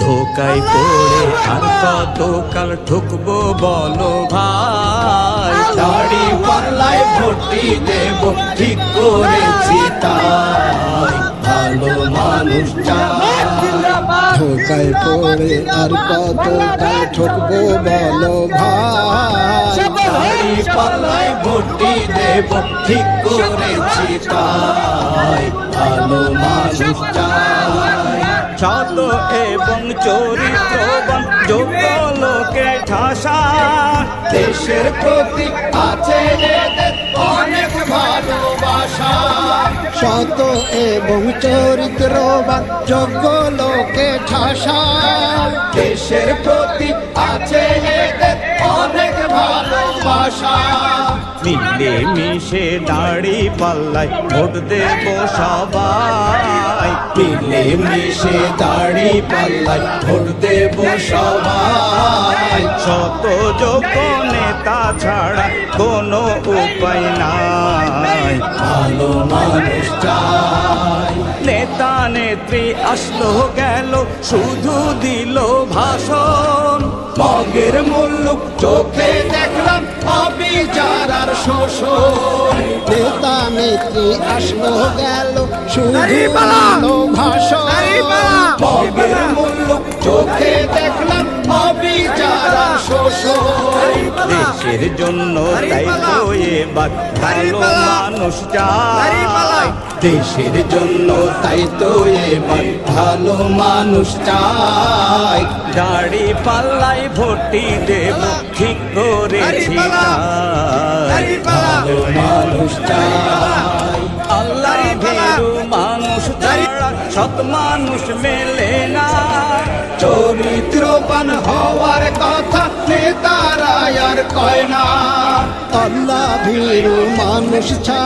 ধোকায় পড়ে আর কত কাল ঠুকবো বলো ভাই। দাড়ি পাল্লায় ভর্তি দেব ঠিক করেছি তাই। ভালো মানুষ ধোকায় পড়ে আর কত কাল ঠকবো বলো ভাই। দাড়ি পাল্লায় ভর্তি দেব ঠিক করেছি তাই। ভালো মানুষ চাই। সত এবং চরিত্রবান যোগ্য লোকে ঠাসা। দেশের প্রতি আছে অনেক ভালোবাসা। শত এবং চরিত্রবান যোগ্য লোকে ঠাসা। দেশের প্রতি আছে অনেক ভালোবাসা। মিলে মিশে দাড়ি পাল্লাই ভোট দেব সবাই মিলে মিশে দাড়ি পাল্লাই ভোট দেব সবাই। শত যোগ্য নেতা ছাড়া কোনো উপায় নাই। ভালো মানুষ চাই। নেতা নেত্রী আসলো, গেল, শুধু দিল ভাষণ। মগের মুল্লুক চোখে দেখলাম অবিচার আর শোষণ। নেতা নেত্রী আসলো গেল শুধু ভাষণ। চোখে দেখলাম অবিচার শোষণ। দেশের জন্য তাই তো এবার ভালো মানুষ চাই দেশের জন্য তাই তো এবার ভালো মানুষ চাই দাড়ি পাল্লাই ভর্তি দেব ঠিক করেছি ভালো মানুষ চাই আল্লাহ ভেরু মানুষ ছাড়া। সৎ মানুষ মেলে না চরিত্রবান হওয়ার কথা নেতারা আর কয় না আল্লাহ ভীরু মানুষ ছা